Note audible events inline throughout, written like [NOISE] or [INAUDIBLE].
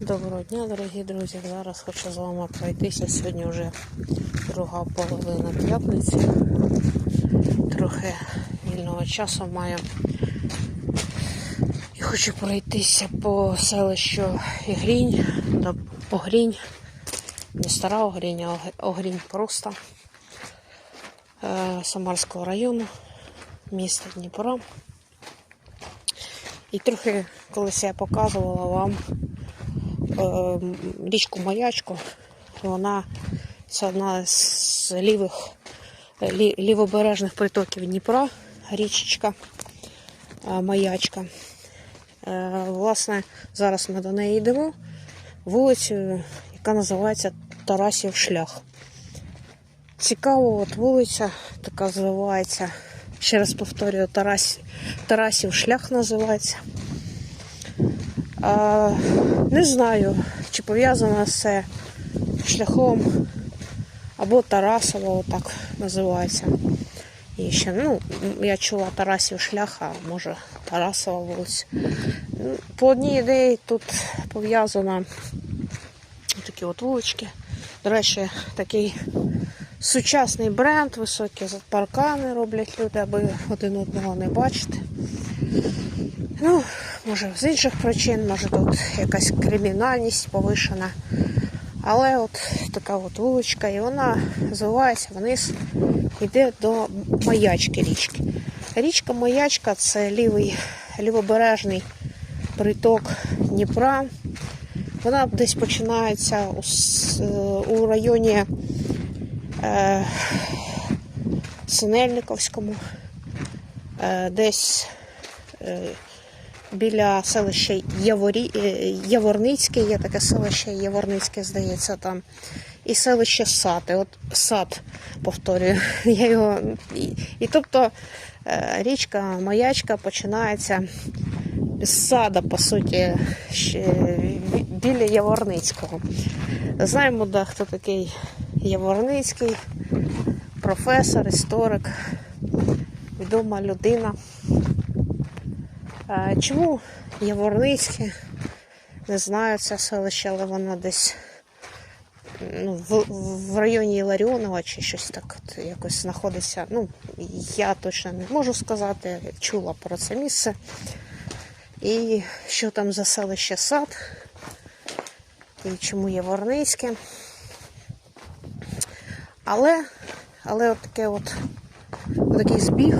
Доброго дня, дорогі друзі. Зараз хочу з вами пройтися. Сьогодні вже друга половина п'ятниці. Трохи вільного часу маю. І хочу пройтися по селищу Ігрінь, до Огрінь. Не стара Огрінь, а Огрінь просто. Е, Самарського району, міста Дніпро. І трохи колись я показувала вам річку Маячку. Вона це одна з лівих, лі, лівобережних притоків Дніпра, річечка е, Маячка. Е, Власне, зараз ми до неї йдемо вулицею, яка називається Тарасів шлях. Цікаво, от вулиця така називається. Ще раз повторюю, Тарас, Тарасів шлях називається. Не знаю, чи пов'язано це шляхом або Тарасово, так називається. І ще, ну, я чула Тарасів шлях, а може Тарасова вулиця. По одній ідеї тут пов'язано такі от вулички. До речі, такий сучасний бренд, високі паркани роблять люди, аби один одного не бачити. Ну, може, з інших причин, може тут якась кримінальність повишена. Але от така от вуличка, і вона звивається вниз, йде до маячки річки. Річка Маячка це лівий, лівобережний приток Дніпра. Вона десь починається у, е, у районі е, Синельниковському, е, десь е, біля селища Яворі... е, Яворницьке, є таке селище Яворницьке, здається, там. І селище Сад. От сад, повторюю, [LAUGHS] я його. І, і тобто е, річка Маячка починається з сада, по суті, біля Яворницького. Знаємо, да, хто такий Яворницький, професор, історик, відома людина. Чому Яворницьке? Не знаю це селище, але воно десь ну, в, в районі Іларіонова чи щось так от якось знаходиться. Ну, я точно не можу сказати, чула про це місце. І що там за селище сад, і чому Яворницьке. Але, але от таке от такий збіг.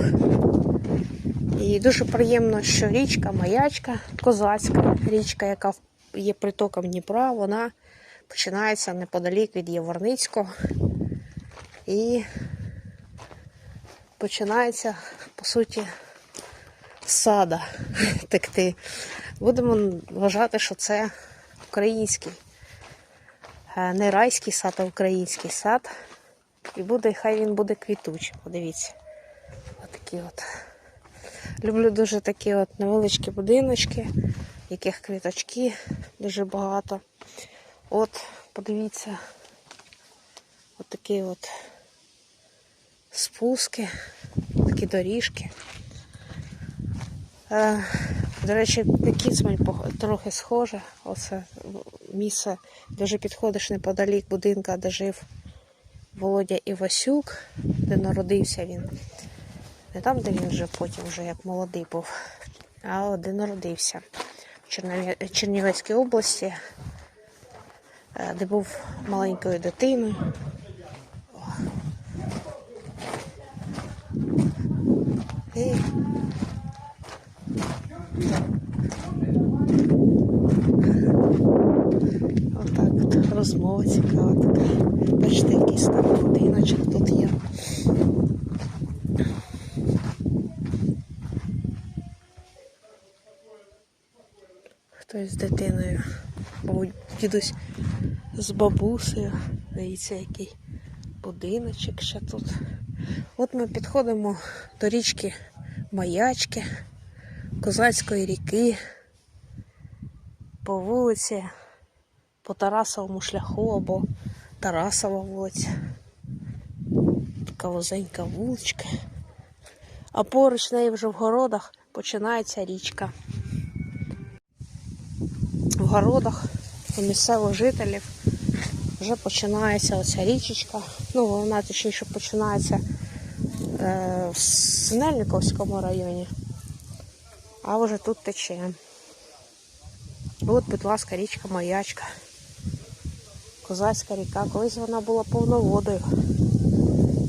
І дуже приємно, що річка, маячка, козацька річка, яка є притоком Дніпра, вона починається неподалік від Яворницького. І починається, по суті, сада [LAUGHS] текти. Будемо вважати, що це український. е, Не райський сад, а український сад. І буде, хай він буде квітучий. Подивіться. Отакі от. Люблю дуже такі от невеличкі будиночки, яких квіточки дуже багато. От, подивіться, от такі от спуски, такі доріжки. Е, до речі, Кіцмань трохи схоже. Оце місце, де вже підходиш неподалік будинка, де жив Володя Івасюк, де народився він. Не там, де він вже потім, вже як молодий був, а де народився в Черніве- Чернівецькій області, е, де був маленькою дитиною. І Отак от розмова цікава така. Бачите, якийсь там будиночок тут З дитиною, мабуть, дідусь з бабусею. Дивіться, який будиночок ще тут. От ми підходимо до річки Маячки, Козацької ріки, по вулиці, по Тарасовому шляху або Тарасова вулиця. Така вузенька вуличка. А поруч неї вже в городах починається річка. В городах у місцевих жителів вже починається оця річечка. Ну, вона точніше починається е, в Синельниковському районі, а вже тут тече. От, будь ласка, річка Маячка. Козацька ріка. Колись вона була повноводою.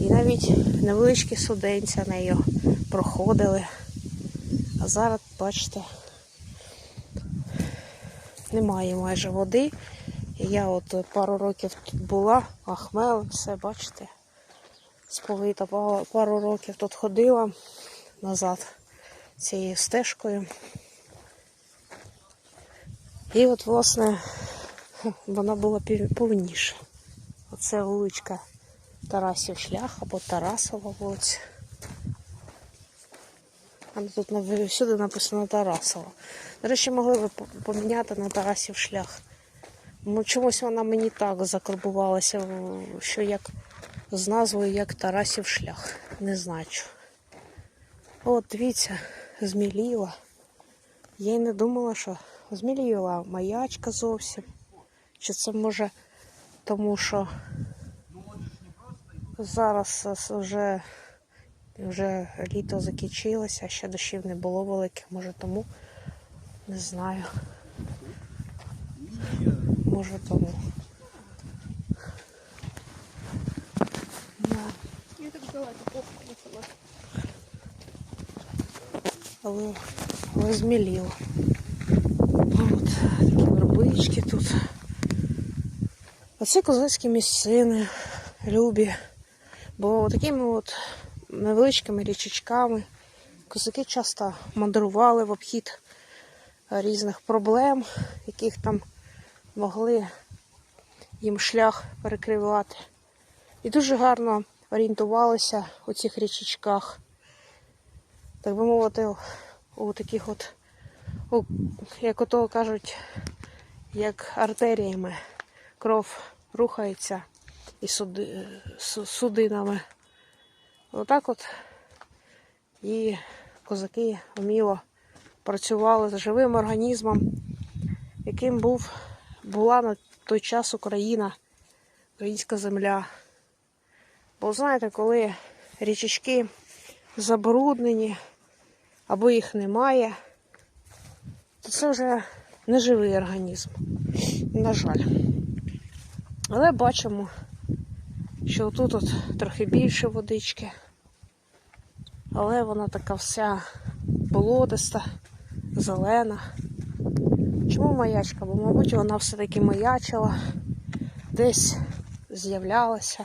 І навіть невеличкі суденця нею проходили. А зараз, бачите, немає майже води. Я от пару років тут була, ахмел, все, бачите, сповита. Па- Пару років тут ходила назад цією стежкою. І от, власне, [LAUGHS] вона була повніша. Оце вуличка Тарасів шлях або Тарасова вулиця. Ну, тут всюди написано Тарасова. До речі, могли б поміняти на Тарасів шлях. Ну, чомусь вона мені так закарбувалася, що як з назвою як Тарасів шлях. Не знаю. чого. От, дивіться, зміліла. Я й не думала, що зміліла маячка зовсім. Чи це може тому, що зараз ос- вже, вже літо закінчилося, ще дощів не було великих, може тому. Не знаю. Може тому. Я так не согласна. Але, але зміліло. От такі вербички тут. Оці козацькі місцини любі. Бо такими от невеличкими річечками козаки часто мандрували в обхід різних проблем, яких там могли їм шлях перекривати. І дуже гарно орієнтувалися у цих річечках так би мовити, у таких от, у, як ото кажуть, як артеріями кров рухається і суди, судинами. Отак от і козаки вміло працювали з живим організмом, яким був, була на той час Україна, українська земля. Бо знаєте, коли річечки забруднені або їх немає, то це вже не живий організм. На жаль. Але бачимо, що тут от трохи більше водички, але вона така вся болотиста, зелена. Чому маячка? Бо, мабуть, вона все-таки маячила, десь з'являлася,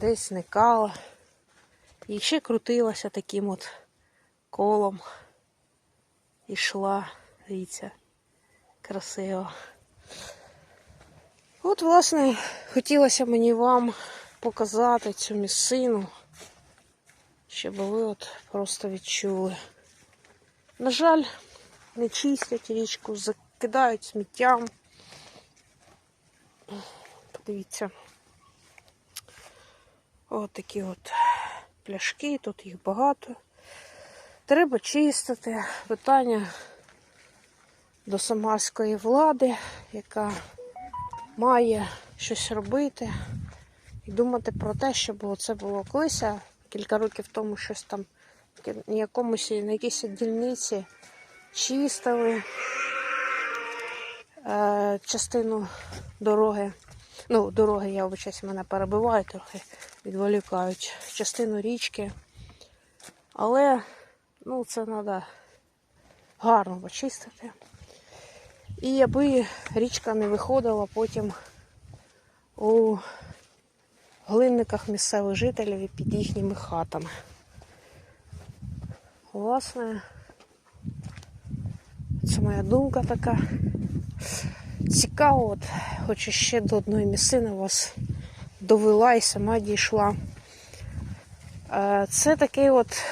десь зникала. І ще крутилася таким от колом. Ішла, дивіться, красиво. От, власне, хотілося мені вам показати цю місцину, щоб ви от просто відчули. На жаль, не чистять річку, закидають сміттям. Подивіться. От такі от пляшки, тут їх багато. Треба чистити. Питання до самарської влади, яка має щось робити і думати про те, щоб це було колись, кілька років тому щось там на якомусь на якійсь дільниці чистили е, частину дороги. Ну, дороги, я вибачаюсь, мене перебивають трохи, відволікають частину річки. Але ну, це треба гарно почистити. І аби річка не виходила потім у глинниках місцевих жителів і під їхніми хатами. Власне, це моя думка така. Цікаво, от, хочу ще до одної місцини вас довела і сама дійшла. Е, Це такий от,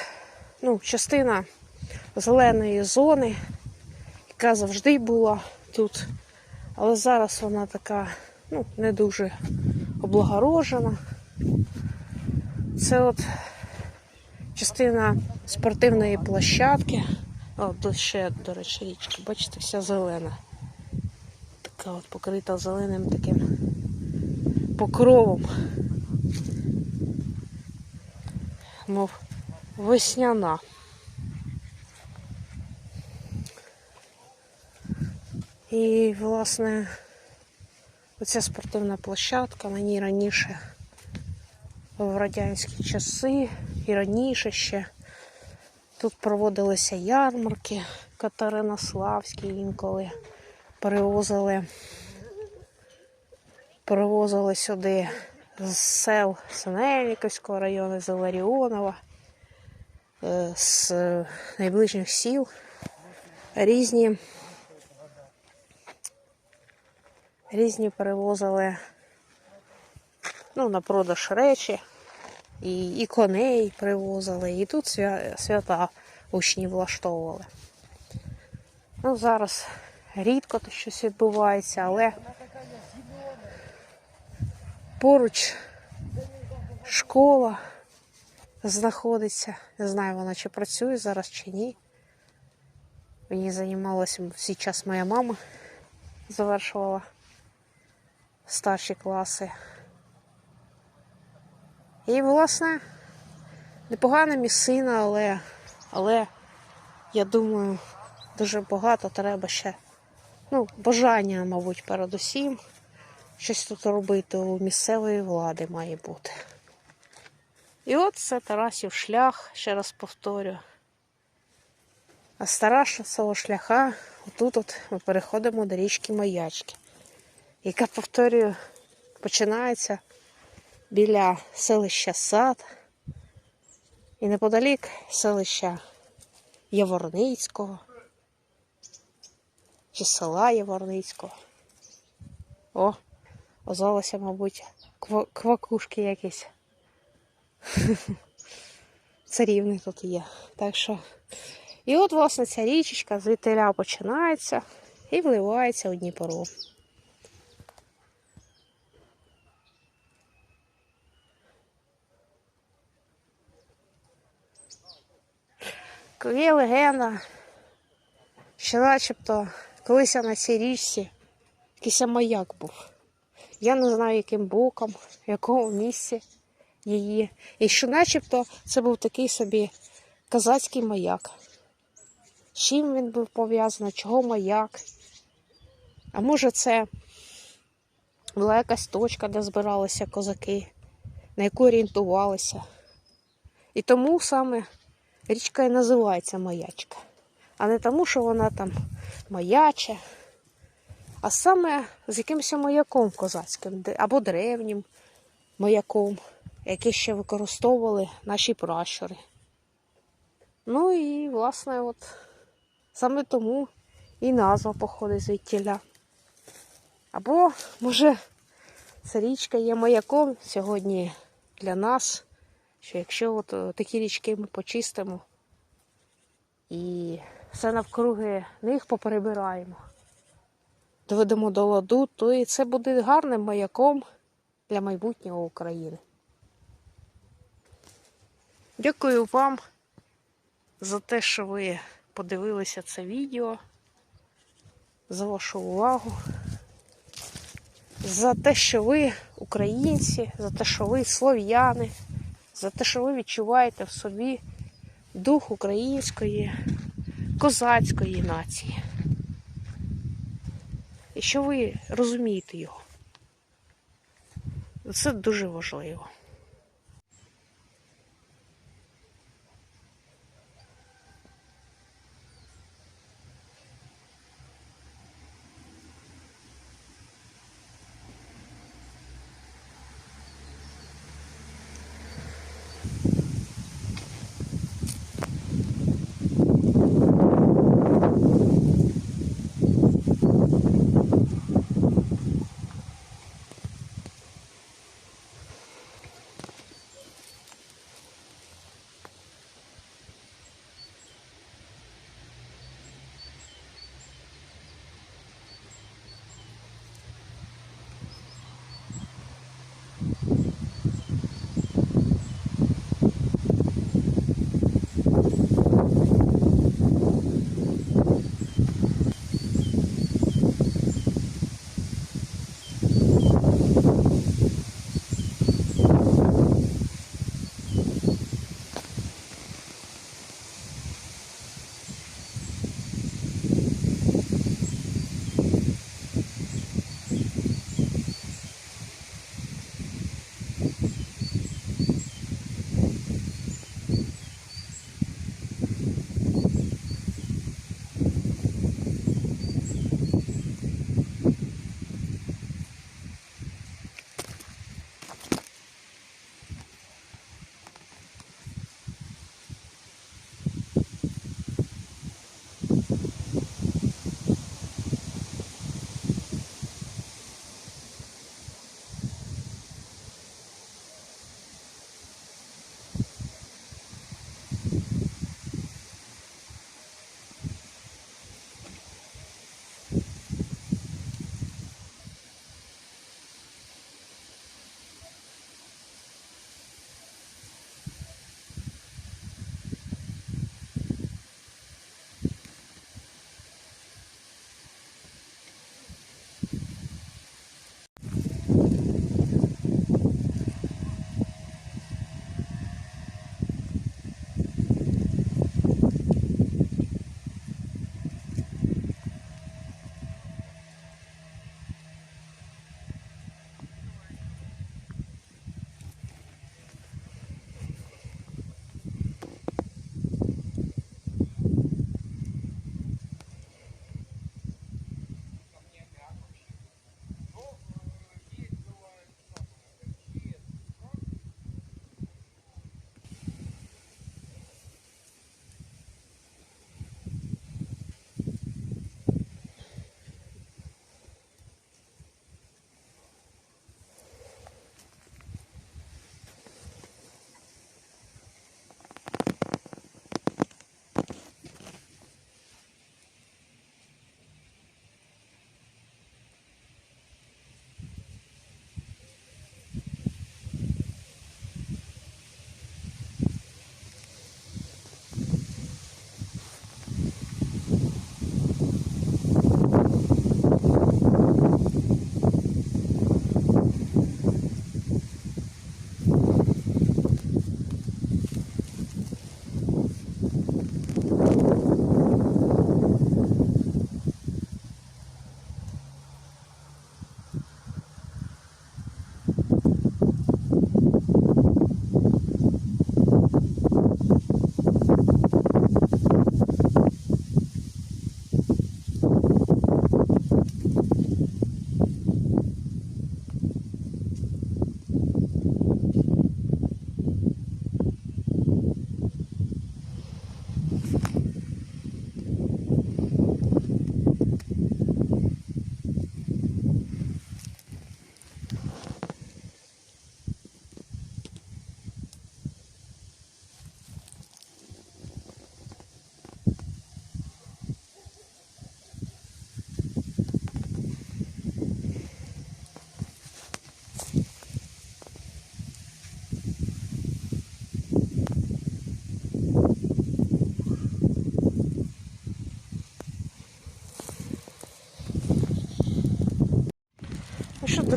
ну, частина зеленої зони, яка завжди була тут. Але зараз вона така, ну, не дуже облагорожена. Це от частина спортивної площадки. О, ще, до речі, річка, бачите, вся зелена. така от покрита зеленим таким покровом. Мов весняна. І, власне, оця спортивна площадка мені раніше в радянські часи і раніше ще тут проводилися ярмарки Катеринославські інколи перевозили, перевозили сюди з сел Синельниковського району, з Ларіонова, е, з найближчих сіл різні. Різні перевозили ну, на продаж речі, і, і коней привозили, і тут свя, свята учні влаштовували. Ну, зараз рідко то щось відбувається, але поруч школа знаходиться. Не знаю, вона чи працює зараз, чи ні. Мені займалася всі час моя мама завершувала старші класи. І, власне, непогана місцина, але, але я думаю, дуже багато треба ще. Ну, бажання, мабуть, передусім. Щось тут робити у місцевої влади має бути. І от це Тарасів шлях, ще раз повторю. А стара цього шляха, отут от ми переходимо до річки Маячки, яка, повторюю, починається біля селища Сад і неподалік селища Яворницького чи села Яворницького. О, озвалося, мабуть, квакушки якісь. [LAUGHS] Царівни тут є. Так що. І от, власне, ця річечка звідтиля починається і вливається у Дніпро. Є легенда, що начебто колись на цій річці якийсь маяк був. Я не знаю, яким боком, в якому місці її. І що начебто це був такий собі казацький маяк. З чим він був пов'язаний, чого маяк? А може це була якась точка, де збиралися козаки, на яку орієнтувалися. І тому саме річка і називається маячка. А не тому, що вона там маяче, а саме з якимось маяком козацьким або древнім маяком, який ще використовували наші пращури. Ну і, власне, от саме тому і назва походить звідтіля. Або, може, ця річка є маяком сьогодні для нас, що якщо от е, такі річки ми почистимо і все навкруги них поперебираємо, доведемо до ладу, то і це буде гарним маяком для майбутнього України. Дякую вам за те, що ви подивилися це відео, за вашу увагу, за те, що ви українці, за те, що ви слов'яни, за те, що ви відчуваєте в собі дух української, козацької нації. І що ви розумієте його. Це дуже важливо.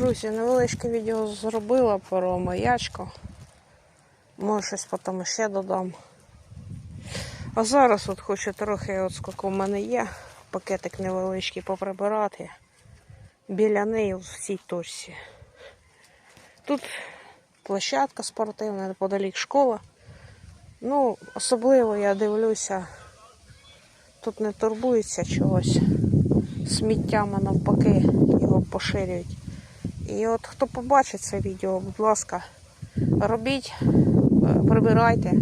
Друзі, невеличке відео зробила про маячку. Може щось потім ще додам. А зараз от хочу трохи, от скільки в мене є, пакетик невеличкий поприбирати біля неї в цій точці. Тут площадка спортивна, неподалік школа. Ну, особливо я дивлюся, тут не турбується чогось. Сміттями навпаки його поширюють. І от хто побачить це відео, будь ласка, робіть, е, прибирайте.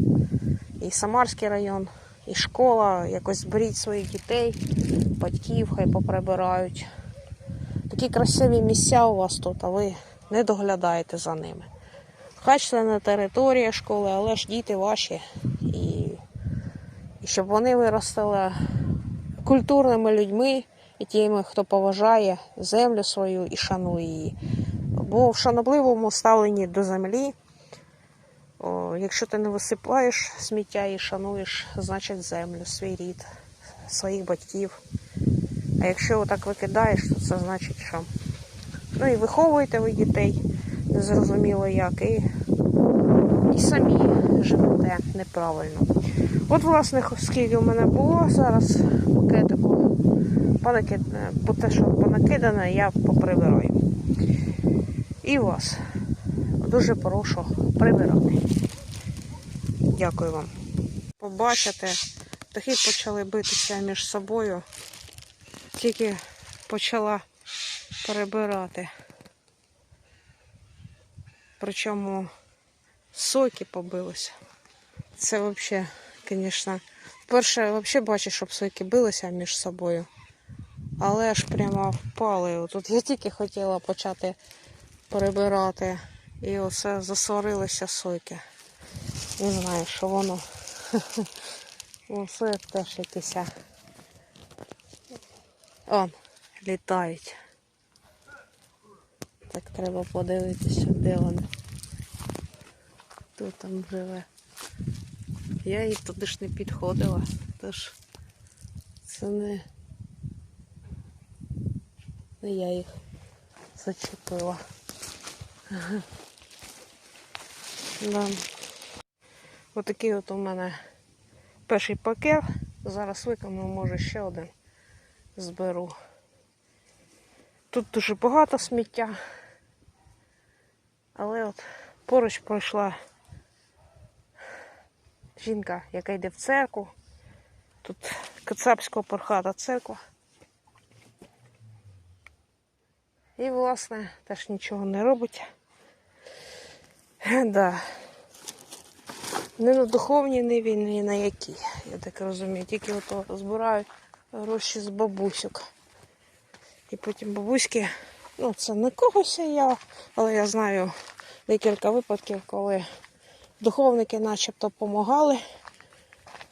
І Самарський район, і школа, якось зберіть своїх дітей, батьків, хай поприбирають. Такі красиві місця у вас тут, а ви не доглядаєте за ними. Хай це не територія школи, але ж діти ваші. І, і щоб вони виростали культурними людьми і тими, хто поважає землю свою і шанує її. Бо в шанобливому ставленні до землі, о, якщо ти не висипаєш сміття і шануєш, значить землю, свій рід, своїх батьків. А якщо отак викидаєш, то це значить, що. Ну і виховуєте ви дітей, незрозуміло як, і, і самі живете неправильно. От, власне, скільки в мене було зараз пакетику, понакид... бо те, що понакидане, я поприбираю. І вас дуже прошу прибирати. Дякую вам. Побачите, птахи почали битися між собою. Тільки почала перебирати. Причому сойки побилися. Це взагалі, звісно, вперше взагалі бачу, щоб сойки билися між собою. Але аж прямо впали. Тут я тільки хотіла почати перебирати. І оце засварилися сойки. Не знаю, що воно. [LAUGHS] Оце теж якісь. Он, літають. Так треба подивитися, де вони. Хто там живе. Я їй туди ж не підходила, тож це не, не я їх зачепила. Ага. [LAUGHS] Да. Отакий от у мене перший пакет. Зараз виконую, може ще один зберу. Тут дуже багато сміття. Але от поруч пройшла жінка, яка йде в церкву. Тут Кацапського пархата церква. І, власне, теж нічого не робить. Да. Не на духовній ниві, ні на якій, я так розумію. Тільки ото збирають гроші з бабусюк. І потім бабуськи, ну це не когось я, але я знаю декілька випадків, коли духовники начебто допомагали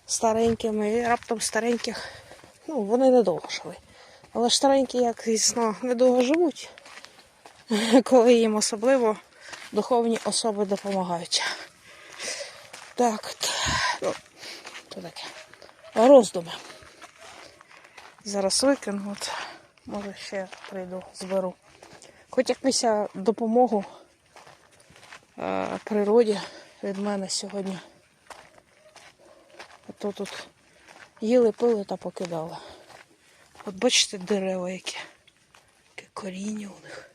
старенькими і раптом стареньких, ну вони недовго жили. Але старенькі, як звісно, недовго живуть, [LAUGHS] коли їм особливо духовні особи допомагають. Так, ну, то таке. Роздуми. Зараз викину, от, може ще прийду, зберу. Хоч якусь допомогу е, природі від мене сьогодні. А то тут їли, пили та покидали. От бачите дерева які. Яке коріння у них.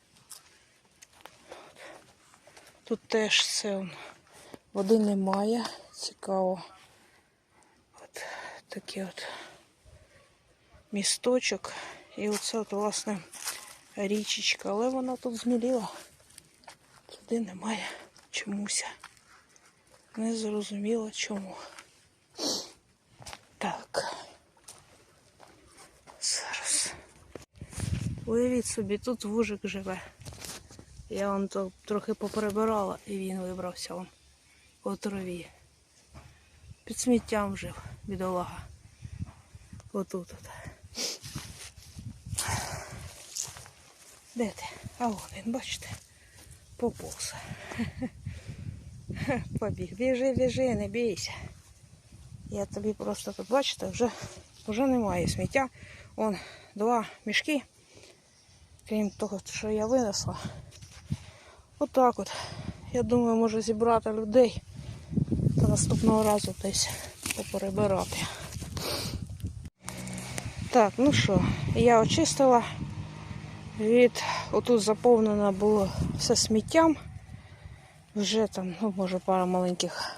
Тут теж все води немає. Цікаво. От такий от місточок. І оце от, власне, річечка. Але вона тут зміліла. Туди немає чомусь. Не зрозуміло чому. Так. Зараз. Уявіть собі, тут вужик живе. Я вон то трохи поприбирала і він вибрався вон у траві. Під сміттям жив, бідолага. Отут от. Де ти? А вон він, бачите? Поповз. [LAUGHS] Побіг. Біжи, біжи, не бійся. Я тобі просто тут бачите, вже, вже немає сміття. Вон два мішки крім того, що я винесла. Отак от. Я думаю, може зібрати людей та наступного разу десь поперебирати. Так, ну що, я очистила. Від отут заповнено було все сміттям. Вже там, ну, може, пара маленьких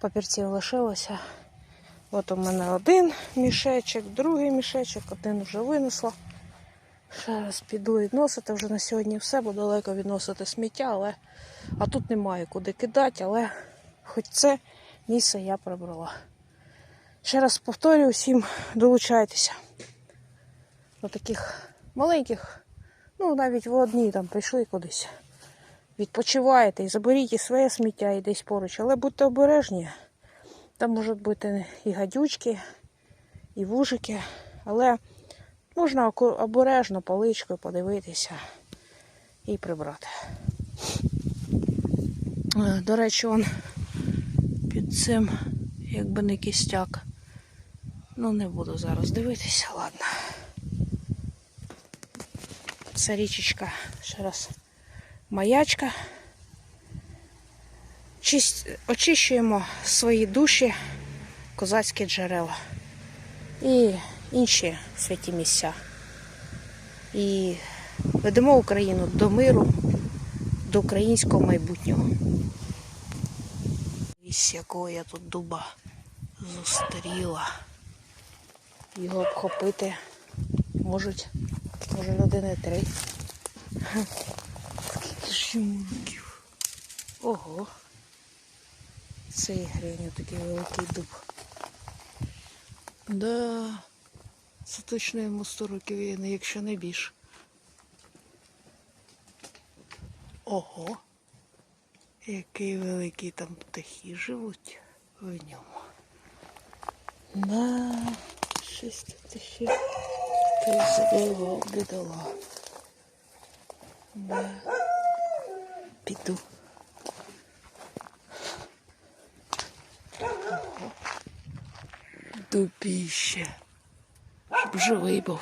папірців лишилося. От у мене один мішечок, другий мішечок, один вже винесла. Ще раз піду відносити. Вже на сьогодні все, бо далеко відносити сміття, але а тут немає куди кидати, але хоч це місце я прибрала. Ще раз повторюю всім, долучайтеся до таких маленьких, ну навіть в одні там прийшли кудись. Відпочиваєте і заберіть і своє сміття і десь поруч, але будьте обережні. Там можуть бути і гадючки, і вужики, але можна обережно паличкою подивитися і прибрати. Е, До речі, он під цим, якби не кістяк. Ну, не буду зараз дивитися, ладно. Це річечка, ще раз, маячка. Чисть, очищуємо свої душі, козацькі джерела і інші святі місця. І ведемо Україну до миру, до українського майбутнього. Із якого я тут дуба зустріла. Його обхопити можуть, може, людини три. Скільки ж років? Ого. Цей гриню такий великий дуб. Да, це точно йому 100 років, не- якщо не більше. Ого. Який великий там птахи живуть в ньому. Да, щось тут ще хтось забивав, бідола. Да. Піду. Дубіще. Щоб живий був.